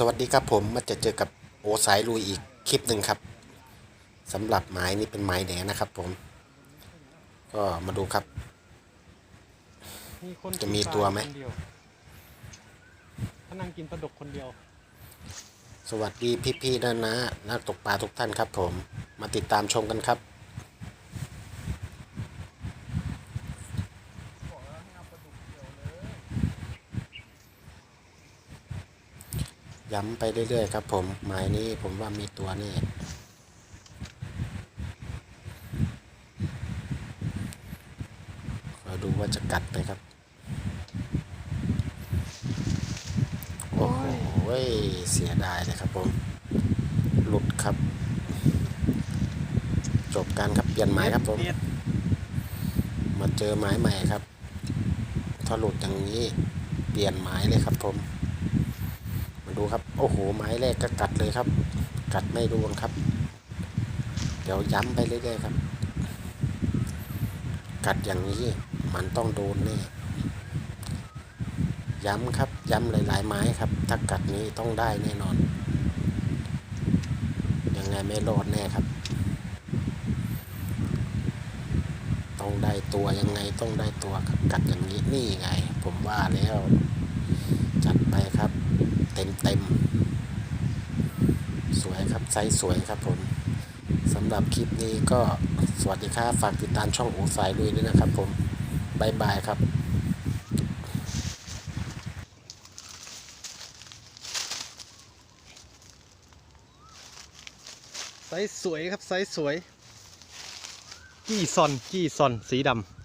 สวัสดีครับผมมาจะเจอกับโอสายลุยอีกคลิปหนึ่งครับสำหรับหมายนี้เป็นหมายแหนนะครับผม ก็มาดูครับมีคนจะมีตัวไหมกินปลาคนเดียวถ้านั่งกินปลาดุกคนเดียว สวัสดีพี่ๆนะนะนักตกปลาทุกท่านครับผม มาติดตามชมกันครับ ย้ำไปเรื่อยๆครับผมหมายนี้ผมว่ามีตัวแนี่ขอดูว่าจะกัดไหมครับ โอ้โหเสียดายเลยครับผม หลุดครับ จบการครับเปลี่ยนหมายครับผม มาเจอหมายใหม่ครับ ถ้าหลุดอย่างนี้เปลี่ยนหมายเลยครับผม ดูครับ โอ้โหหมายแรกก็กัดเลยครับ กัดไม่ร่วงครับ เดี๋ยวย้ำไปเรื่อยๆครับ กัดอย่างนี้มันต้องโดนแน่ย้ำครับ ย้ำหลายๆไม้ครับ ถ้ากัดนี้ต้องได้แน่นอน ยังไงไม่รอดแน่ครับ ต้องได้ตัวยังไงต้องได้ตัวครับกัดอย่างนี้นี่ไง ผมว่าแล้ว เต็มเต็มๆสวยครับไซส์สวยครับผมสำหรับคลิปนี้ก็สวัสดีครับฝากติดตามช่องโอสายลุยด้วยนะครับผมบายบายครับไซส์สวยครับไซส์สวย กี้ซอน กี้ซอน สีดำ